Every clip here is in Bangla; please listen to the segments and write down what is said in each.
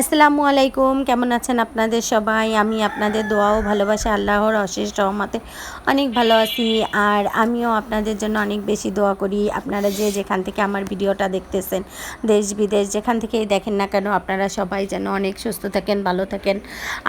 আসসালামু আলাইকুম, কেমন আছেন আপনাদের সবাই? আমি আপনাদের দোয়া ও ভালোবাসা, আল্লাহর অশেষ রহমতে অনেক ভালো আছি। আর আমিও আপনাদের জন্য অনেক বেশি দোয়া করি। আপনারা যে যেখান থেকে আমার ভিডিওটা দেখতেছেন, দেশ বিদেশ যেখান থেকেই দেখেন না কেন, আপনারা সবাই যেন অনেক সুস্থ থাকেন, ভালো থাকেন।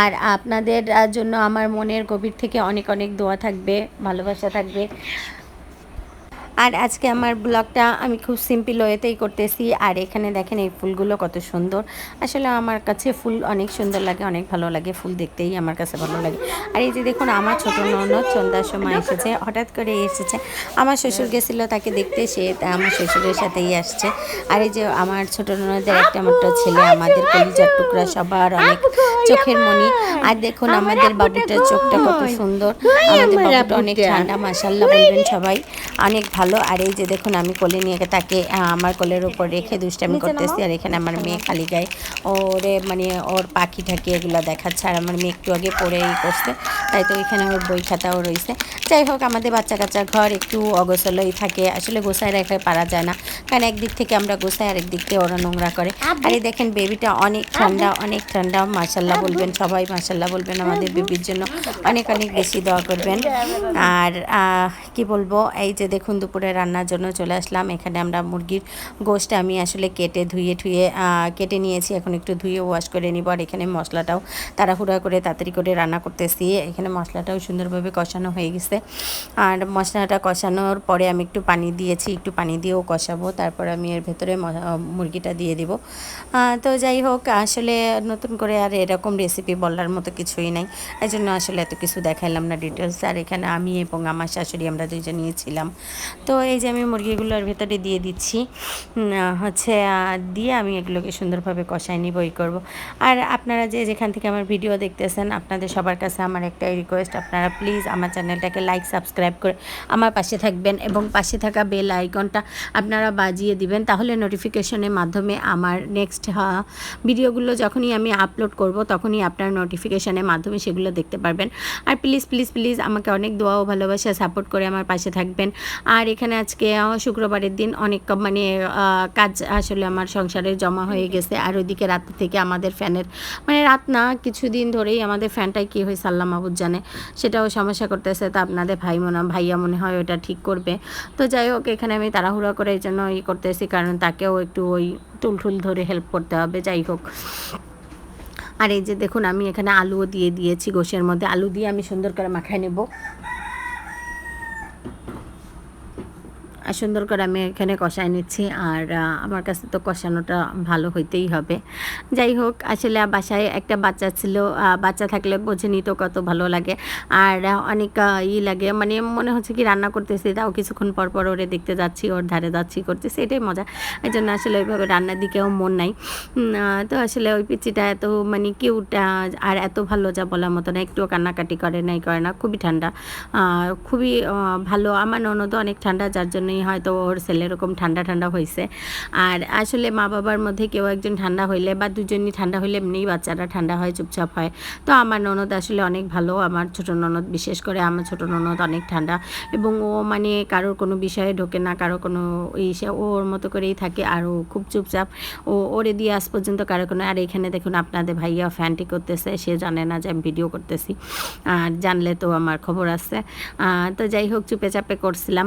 আর আপনাদের জন্য আমার মনের গভীর থেকে অনেক অনেক দোয়া থাকবে, ভালোবাসা থাকবে। আর আজকে আমার ব্লগটা আমি খুব সিম্পল ওয়েতেই করতেছি। আর এখানে দেখেন এই ফুলগুলো কত সুন্দর। আসলে আমার কাছে ফুল অনেক সুন্দর লাগে অনেক ভালো লাগে। ফুল দেখতেই আমার কাছে ভালো লাগে। আর এই যে দেখুন আমার ছোট ননদ সন্ধ্যার সময় এসেছে হঠাৎ করে এসেছে। আমার শ্বশুর গেছিল তাকে দেখতে সে তা আমার শ্বশুরের সাথেই আসছে। আর এই যে আমার ছোট ননদের একটা মাত্র ছেলে আমাদের কলিজার টুকরা সবার অনেক চোখের মনি। আর দেখুন আমাদের বাবুটার চোখটা কত সুন্দর। আমাদের বাবুটা অনেক ঠান্ডা মাসাল্লাহ বলবেন সবাই। অনেক ভালো। আর এই যে দেখুন আমি কোলে নিয়ে তাকে আমার কোলের উপর রেখে দুষ্টামি করতেছি। আর এখানে আমার মেয়ে খালি গায়ে। ওরে মানে ওর পাখি ঠাকি এগুলো দেখাচ্ছে। আর আমার মেয়ে একটু আগে পড়ে ই করছে। তাই তো এখানে ওর বই খাতাও রয়েছে। যাই হোক আমাদের বাচ্চা কাচ্চা ঘর একটু অগোছলই থাকে। আসলে গোছায় রেখে পারা যায় না। কারণ একদিক থেকে আমরা গোছাই আরেক দিক থেকে ওরা নোংরা করে। আর এই দেখেন বেবিটা অনেক ঠান্ডা অনেক ঠান্ডা। মাসাল্লাহ বলবেন সবাই মাসাল্লাহ বলবেন আমাদের বেবির জন্য। অনেক অনেক বেশি দোয়া করবেন। আর কি বলব? এই যে দেখুন, দুপুরে রান্নার জন্য চলে আসলাম। এখানে আমরা মুরগির গোশটা আমি আসলে কেটে ধুয়ে ঠুয়ে কেটে নিয়েছি। এখন একটু ধুয়ে ওয়াশ করে নিব। আর এখানে মশলাটাও তাড়াহুড়া করে, তাড়াতাড়ি করে রান্না করতেছি। এখানে মশলাটাও সুন্দরভাবে কষানো হয়ে গেছে। আর মশলাটা কষানোর পরে আমি একটু পানি দিয়েছি। একটু পানি দিয়েও কষাবো। তারপর আমি এর ভেতরে মুরগিটা দিয়ে দিব। তো যাই হোক, আসলে নতুন করে আর এরকম রেসিপি বলার মতো কিছুই নাই। এই জন্য আসলে এত কিছু দেখাইলাম না ডিটেলস আর এখানে আমি এবং আমার শাশুড়ি আমরা দুইজনই ছিলাম। তো এই যে আমি মুরগিগুলোর ভেতরে দিয়ে দিচ্ছি হচ্ছে দিয়ে আমি এগুলোকে সুন্দরভাবে কষাই নিব, ই করব। আর আপনারা যে যেখান থেকে আমার ভিডিও দেখতেছেন, আপনাদের সবার কাছে আমার একটাই রিকোয়েস্ট আপনারা প্লিজ আমার চ্যানেলটাকে লাইক সাবস্ক্রাইব করে আমার পাশে থাকবেন এবং পাশে থাকা বেল আইকনটা আপনারা বাজিয়ে দিবেন, তাহলে নোটিফিকেশনের মাধ্যমে আমার নেক্সট ভিডিওগুলো যখনই আমি আপলোড করব, তখনই আপনার নোটিফিকেশনের মাধ্যমে সেগুলো দেখতে পারবেন। আর প্লিজ প্লিজ প্লিজ আমাকে অনেক দোয়া ও ভালোবাসা সাপোর্ট করে আমার পাশে থাকবেন। আর এখানে আজকে শুক্রবারের দিন অনেক মানে কাজ আসলে আমার সংসারে জমা হয়ে গেছে। আর ওইদিকে রাত থেকে আমাদের ফ্যানের মানে রাত না, কিছুদিন ধরেই আমাদের ফ্যানটাই কী হয়েছে আল্লাহ মাহবুদ জানে, সেটাও সমস্যা করতেছে। তা আপনাদের ভাই মনে, ভাইয়া মনে হয় ওটা ঠিক করবে। তো যাই হোক, এখানে আমি তাড়াহুড়া করে এই জন্য ই করতেছি, কারণ তাকেও একটু ওই টুল টুল ধরে হেল্প করতে হবে, যাই হোক। আর এই যে দেখুন, আমি এখানে আলুও দিয়ে দিয়েছি গোশের মধ্যে। আলু দিয়ে আমি সুন্দর করে মাখায় নেব। আর সুন্দর করে আমি এখানে কষাই নিচ্ছি আর আমার কাছে তো কষানোটা ভালো হইতেই হবে। যাই হোক, আসলে বাসায় একটা বাচ্চা ছিল বাচ্চা থাকলে বোঝেনি তো কত ভালো লাগে। আর অনেক ই লাগে মানে মনে হচ্ছে কি রান্না করতেছি, তাও কিছুক্ষণ পর পর ওরে দেখতে যাচ্ছি, ওর ধারে যাচ্ছি, করতেছি, এটাই মজা। এই জন্য আসলে ওইভাবে রান্নার দিকেও মন নাই। তো আসলে ওই পিচিটা এত মানে কিউট আর এত ভালো যা বলার মতো না, একটুও কান্নাকাটি করে নাই, করে না, খুবই ঠান্ডা। খুবই ভালো, আমার ননদও অনেক ঠান্ডা, যার জন্যই হয়তো ওর ছেলে এরকম ঠান্ডা ঠান্ডা হয়েছে আর আসলে মা বাবার মধ্যে কেউ একজন ঠান্ডা হইলে বা দুজনই ঠান্ডা হইলে এমনিই বাচ্চারা ঠান্ডা হয়, চুপচাপ হয়। তো আমার ননদ আসলে অনেক ভালো, আমার ছোট ননদ বিশেষ করে আমার ছোট ননদ অনেক ঠান্ডা। এবং ও মানে কারোর কোনো বিষয়ে ঢোকে না, কারও কোনো ইসে ওর মতো করেই থাকে আর ও খুব চুপচাপ। ও ওরে দিয়ে আজ পর্যন্ত কারও কোনো, আর এখানে দেখুন আপনাদের ভাইয়া ফ্যানটি করতেছে, সে জানে না যে আমি ভিডিও করতেছি। আর জানলে তো আমার খবর আছে। তো যাই হোক, চুপে চাপে করছিলাম।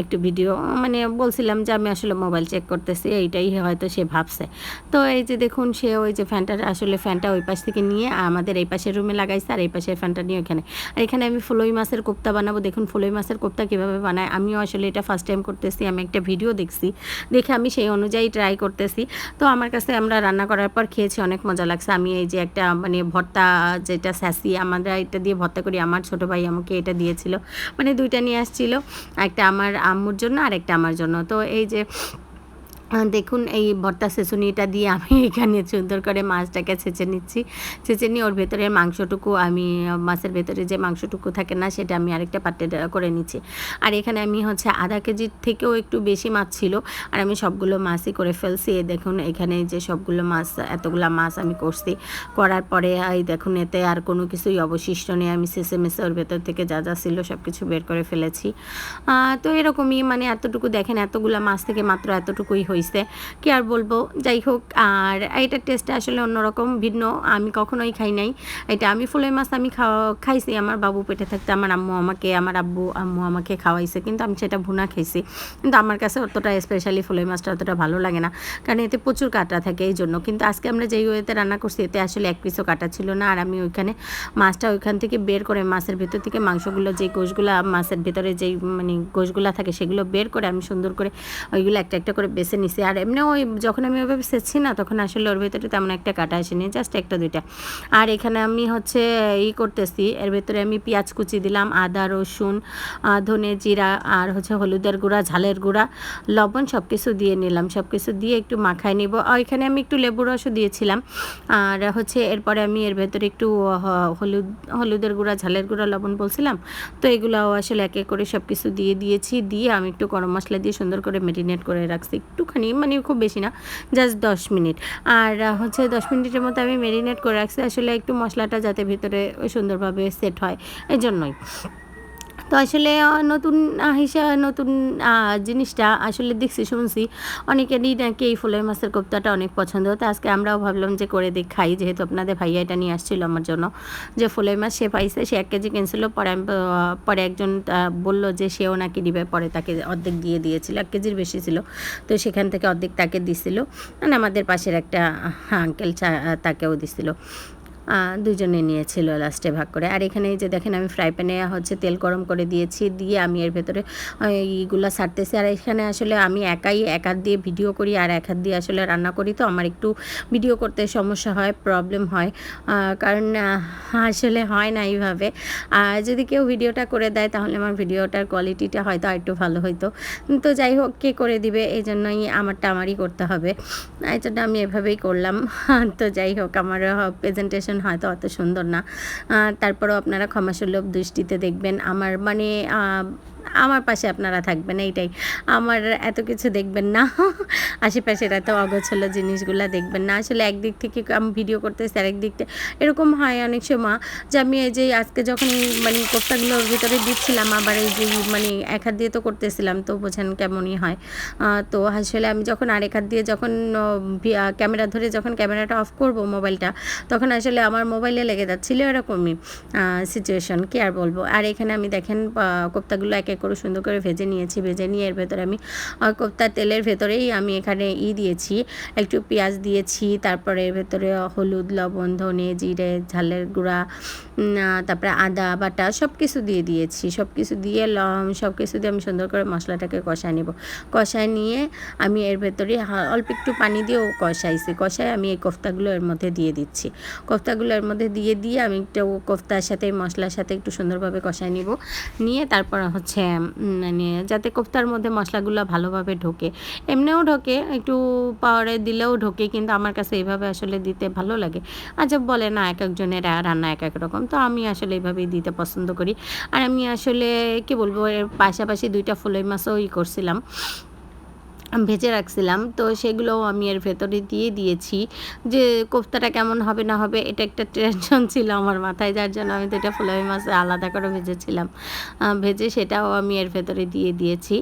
একটু ভিডিও মানে বলছিলাম যে আমি আসলে মোবাইল চেক করতেছি, এইটাই হয়তো সে ভাবছে। তো এই যে দেখুন, সে ওই যে ফ্যানটা আসলে ফ্যানটা ওই পাশ থেকে নিয়ে আমাদের এই পাশের রুমে লাগাইছে আর এই পাশের ফ্যানটা নিয়ে ওখানে আর এখানে আমি ফুলই মাছের কোপ্তা বানাবো। দেখুন, ফুলই মাছের কোপ্তা কীভাবে বানায়, আমিও আসলে এটা ফার্স্ট টাইম করতেছি, আমি একটা ভিডিও দেখছি। দেখে আমি সেই অনুযায়ী ট্রাই করতেছি। তো আমার কাছে আমরা রান্না করার পর খেয়েছি, অনেক মজা লাগছে। আমি এই যে একটা মানে ভর্তা যেটা স্যাসি, আমরা এটা দিয়ে ভর্তা করি। আমার ছোট ভাই আমাকে এটা দিয়েছিল। মানে দুইটা নিয়ে আসছিল। একটা আমার আম্মুর জন্য আর একটা আমার জন্য। তো এই যে দেখুন, এই ভর্তা সেচুনিটা দিয়ে আমি এখানে সুন্দর করে মাছটাকে ছেঁচে নিচ্ছি। ছেঁচে নিয়ে ওর ভেতরে মাংসটুকু আমি, মাছের ভেতরে যে মাংসটুকু থাকে না, সেটা আমি আরেকটা পাত্রে করে নিচ্ছি। আর এখানে আমি হচ্ছে আধা কেজির থেকেও একটু বেশি মাছ ছিল, আর আমি সবগুলো মাছই করে ফেলছি। দেখুন, এখানে যে সবগুলো মাছ, এতগুলো মাছ আমি করছি। করার পরে, এই দেখুন, এতে আর কোনো কিছুই অবশিষ্ট নেই। আমি শেষে মেসে ওর ভেতর থেকে যা যা ছিল সব কিছু বের করে ফেলেছি। তো এরকমই মানে এতটুকু দেখেন, এতগুলো মাছ থেকে মাত্র এতটুকুই হয়েছে হয়েছে কি আর বলব? যাই হোক আর এটার টেস্টটা আসলে অন্যরকম, ভিন্ন। আমি কখনোই খাই নাই। এটা আমি ফুলের মাছ আমি খাওয়া খাইছি। আমার বাবু পেটে থাকতে আমার আম্মু আমাকে, আমার আব্বু, আম্মু আমাকে খাওয়াইছে। কিন্তু আমি সেটা ভুনা খাইছি। কিন্তু আমার কাছে অতটা স্পেশালি ফুলের মাছটা অতটা ভালো লাগে না। কারণ এতে প্রচুর কাটা থাকে এই জন্য কিন্তু আজকে আমরা যেই ওয়েতে রান্না করছি, এতে আসলে এক পিসও কাটা ছিল না। আর আমি ওইখানে মাছটা ওইখান থেকে বের করে মাছের ভেতর থেকে মাংসগুলো যেই গোশগুলো মাছের ভেতরে যেই মানে গোশগুলো থাকে, সেগুলো বের করে আমি সুন্দর করে ওইগুলো একটা একটা করে বেছে নিছি আর এমনি ওই যখন আমি ওইভাবে সেচ্ছি না, তখন আসলে ওর ভেতরে তেমন একটা কাটা আসেনি জাস্ট একটা দুইটা। আর এখানে আমি হচ্ছে ই করতেছি, এর ভেতরে আমি পেঁয়াজ কুচি দিলাম, আদা, রসুন ধনে জিরা, আর হচ্ছে হলুদের গুঁড়া, ঝালের গুঁড়া, লবণ সব কিছু দিয়ে নিলাম। সব কিছু দিয়ে একটু মাখায় নিব। এখানে আমি একটু লেবু রসও দিয়েছিলাম। আর হচ্ছে এরপরে আমি এর ভেতরে একটু হলুদ, হলুদের গুঁড়া, ঝালের গুঁড়া, লবণ বলছিলাম। তো এগুলো আসলে এক এক করে সব কিছু দিয়ে দিয়েছি। দিয়ে আমি একটু গরম মশলা দিয়ে সুন্দর করে মেরিনেট করে রাখছি। একটুখানি মানে খুব বেশি না জাস্ট দশ মিনিট। আর হচ্ছে দশ মিনিটের মতো আমি মেরিনেট করে রাখছি, আসলে একটু মশলাটা যাতে ভিতরে সুন্দরভাবে সেট হয় এই জন্যই তো আসলে নতুন হিসাবে নতুন জিনিসটা আসলে দেখছি, শুনছি। অনেকেরই নাকি এই ফুলের মাছের কোপ্তাটা অনেক পছন্দ। তো আজকে আমরাও ভাবলাম যে করে দেখ খাই যেহেতু আপনাদের ভাইয়া এটা নিয়ে আসছিল আমার জন্য, যে ফুলের মাছ সে পাইছে, সে এক কেজি কিনছিল, পরে পরে একজন বলল যে সেও নাকি দিবে পরে তাকে অর্ধেক দিয়ে দিয়েছিল, এক কেজির বেশি ছিল। তো সেখান থেকে অর্ধেক তাকে দিছিল। মানে আমাদের পাশের একটা আঙ্কেল তাকেও দিছিল। দুজনে নিয়েছিল লাস্টে ভাগ করে। আর এখানে যে দেখেন, আমি ফ্রাই প্যানে হচ্ছে তেল গরম করে দিয়েছি, দিয়ে আমি এর ভেতরে এইগুলো ছাড়তেছি। আর এখানে আসলে আমি একাই, এক হাত দিয়ে ভিডিও করি আর এক হাত দিয়ে আসলে রান্না করি। তো আমার একটু ভিডিও করতে সমস্যা হয় প্রবলেম হয়। কারণ আসলে হয় না এইভাবে। আর যদি কেউ ভিডিওটা করে দেয়, তাহলে আমার ভিডিওটার কোয়ালিটিটা হয়তো একটু ভালো হইতো। তো যাই হোক, কে করে দিবে? এই জন্যই আমারটা আমারই করতে হবে। এই জন্য আমি এভাবেই করলাম। তো যাই হোক আমার প্রেজেন্টেশন হয়তো অত সুন্দর না। তারপরেও আপনারা ক্ষমাসুলভ দৃষ্টিতে দেখবেন। আমার মানে আমার পাশে আপনারা থাকবেন, এইটাই। আমার এত কিছু দেখবেন না। আশেপাশের এত অগোছলো জিনিসগুলো দেখবেন না। আসলে একদিক থেকে আমি ভিডিও করতেছি, আরেক দিক থেকে এরকম হয় অনেক সময় যে আমি এই যে আজকে যখন মানে কোপ্তাগুলোর ভিতরে দিচ্ছিলাম, আবার এই যে মানে এক হাত দিয়ে তো করতেছিলাম, তো বোঝেন কেমনই হয়। তো আসলে আমি যখন আরেক হাত দিয়ে যখন ক্যামেরা ধরে যখন ক্যামেরাটা অফ করব মোবাইলটা, তখন আসলে আমার মোবাইলে লেগে যাচ্ছিল এরকমই সিচুয়েশন কি আর বলব? আর এখানে আমি দেখেন কোপ্তাগুলো এক এক করে সুন্দর করে ভেজে নিয়েছি, ভেজে নিয়ে এর ভেতরে আমি কোপ্তা তেলের ভেতরেই আমি এখানে ই দিয়েছি, একটু পেঁয়াজ দিয়েছি, তারপরে এর ভেতরে হলুদ, লবণ, ধনে জিরে, ঝালের গুঁড়া তারপরে আদা, বাটা সব কিছু দিয়ে দিয়েছি সব কিছু দিয়ে সব কিছু দিয়ে আমি সুন্দর করে মশলাটাকে কষায় নেব। কষায় নিয়ে আমি এর ভেতরে অল্প একটু পানি দিয়েও কষাইছি, কষায় আমি এই কোফতাগুলো এর মধ্যে দিয়ে দিচ্ছি। কোফতাগুলো এর মধ্যে দিয়ে দিয়ে আমি একটু কোফতার সাথে, মশলার সাথে একটু সুন্দরভাবে কষায় নিব, নিয়ে তারপর হচ্ছে মানে যাতে কোফতার মধ্যে মশলাগুলো ভালোভাবে ঢোকে। এমনিও ঢোকে, একটু পাওয়ারে দিলেও ঢোকে, কিন্তু আমার কাছে এইভাবে আসলে দিতে ভালো লাগে। আচ্ছা বলে না এক একজনের রান্না এক এক রকম। তো আমি আসলে এইভাবেই দিতে পছন্দ করি। আর আমি আসলে, কি বলব, এর পাশাপাশি দুইটা ফুলের মাছও ই করছিলাম। ভেজে রাখছিলাম, তো সেগুলোও আমি এর ভেতরে দিয়ে দিয়েছি। যে কোফতাটা কেমন হবে না হবে, এটা একটা টেনশন ছিল আমার মাথায়, যার জন্য আমি তো এটা ফুলাবি মাছে আলাদা করে ভেজেছিলাম। ভেজে সেটাও আমি এর ভেতরে দিয়ে দিয়েছি।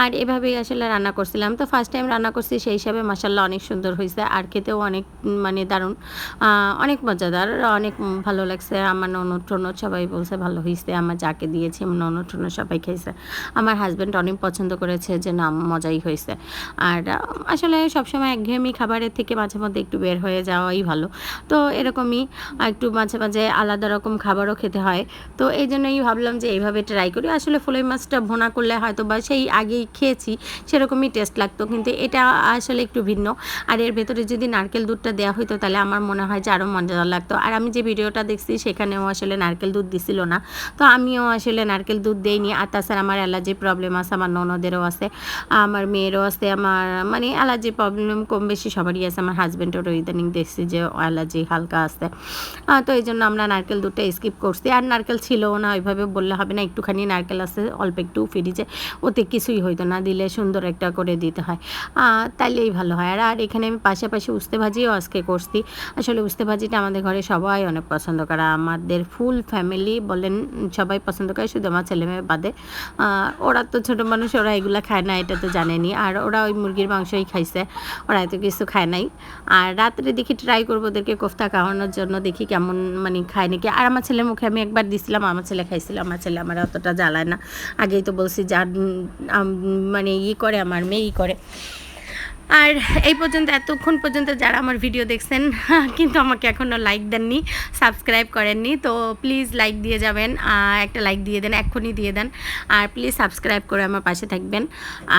আর এভাবেই আসলে রান্না করছিলাম। তো ফার্স্ট টাইম রান্না করছি, সেই হিসাবে মাসাল্লাহ অনেক সুন্দর হয়েছে। আর খেতেও অনেক মানে দারুণ। অনেক মজাদার, অনেক ভালো লাগছে। আমার ননদ সবাই বলছে ভালো হয়েছে। আমার যাকে দিয়েছি, আমার ননদ সবাই খেয়েছে আমার হাজব্যান্ড অনেক পছন্দ করেছে যে না, মজাই হয়েছে। আর আসলে সবসময় একঘেয়েমি খাবারের থেকে মাঝে মধ্যে একটু বের হয়ে যাওয়াই ভালো। তো এরকমই একটু মাঝে মাঝে আলাদা রকম খাবারও খেতে হয়। তো এই জন্যই ভাবলাম যে এইভাবে ট্রাই করি। আসলে ফুলের মাছটা ভোনা করলে হয়তো বা সেই আগেই খেয়েছি, সেরকমই টেস্ট লাগতো। কিন্তু এটা আসলে একটু ভিন্ন। আর এর ভেতরে যদি নারকেল দুধটা দেওয়া হতো তাহলে আমার মনে হয় যে আরও মজাদার লাগতো। আর আমি যে ভিডিওটা দেখছি, সেখানেও আসলে নারকেল দুধ দিছিল না। তো আমিও আসলে নারকেল দুধ দেইনি। আর তাছাড়া আমার অ্যালার্জি প্রবলেম আছে, আমার ননদেরও আছে, আমার মেয়েরও আছে। আছে আমার মানে অ্যালার্জি প্রবলেম কম বেশি সবারই আছে। আমার হাজব্যান্ডেরও ইদানিং দেখছি যে অ্যালার্জি হালকা আসতে তো এই জন্য আমরা নারকেল দুটো স্কিপ করছি। আর নারকেল ছিলও না, ওইভাবে বললে হবে না, একটুখানি নারকেল আছে, অল্প একটু ফ্রিজে ওতে কিছুই হইতো না, দিলে সুন্দর একটা করে দিতে হয়। তাইলেই ভালো হয়। আর আর এখানে আমি পাশাপাশি উস্তে ভাজিও আজকে করছি। আসলে উস্তে ভাজিটা আমাদের ঘরে সবাই অনেক পছন্দ করে। আমাদের ফুল ফ্যামিলি বলেন, সবাই পছন্দ করে, শুধু আমার ছেলে মেয়ে বাদে ওরা তো ছোটো মানুষ, ওরা এগুলো খায় না, এটা তো জানেনি। আর ওরা ওই মুরগির মাংসই খাইছে। ওরা এত কিছু খায় নাই। আর রাত্রে দেখি ট্রাই করব ওদেরকে কোফতা খাওয়ানোর জন্য, দেখি কেমন মানে খায় নাকি। আর আমার ছেলের মুখে আমি একবার দিছিলাম, আমার ছেলে খাইছিল, আমার ছেলে আমার অতটা জ্বালায় না। আগেই তো বলছি, যার মানে ই করে, আমার মেয়ে ই করে। আর এই পর্যন্ত, এতক্ষণ পর্যন্ত যারা আমার ভিডিও দেখছেন, কিন্তু আমাকে এখনও লাইক দেননি সাবস্ক্রাইব করেননি, তো প্লিজ লাইক দিয়ে যাবেন একটা লাইক দিয়ে দেন, এক্ষুনি দিয়ে দেন, আর প্লিজ সাবস্ক্রাইব করে আমার পাশে থাকবেন।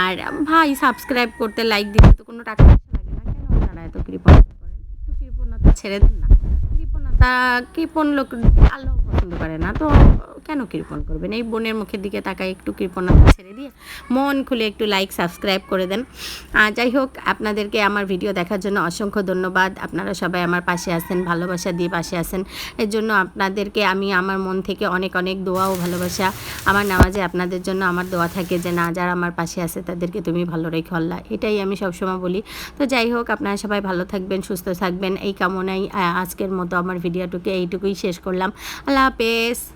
আর ভাই সাবস্ক্রাইব করতে লাইক দিতে তো কোনো টাকা লাগে না, কেন আপনারা এত কৃপণতা করেন? একটু কৃপণতা ছেড়ে দেন না। কৃপণতা, কৃপণ লোক আল্লাহ পছন্দ করে না। তো, কেন কৃপণ করবেন? এই বোনের মুখের দিকে তাকায় একটু কৃপণতা ছেড়ে দিয়ে মন খুলে একটু লাইক সাবস্ক্রাইব করে দেন। যাই হোক, আপনাদেরকে আমার ভিডিও দেখার জন্য অসংখ্য ধন্যবাদ। আপনারা সবাই আমার পাশে আছেন, ভালোবাসা দিয়ে পাশে আছেন। এর জন্য আপনাদেরকে আমি আমার মন থেকে অনেক অনেক দোয়া ও ভালোবাসা। আমার নামাজে আপনাদের জন্য আমার দোয়া থাকে যে, না, যারা আমার পাশে আছে, তাদেরকে তুমি ভালো রেখে আল্লাহ। এটাই আমি সবসময় বলি। তো যাই হোক, আপনারা সবাই ভালো থাকবেন, সুস্থ থাকবেন। এই কামনাই আজকের মতো আমার ভিডিওটুকু এইটুকুই শেষ করলাম। আল্লাহ lápiz.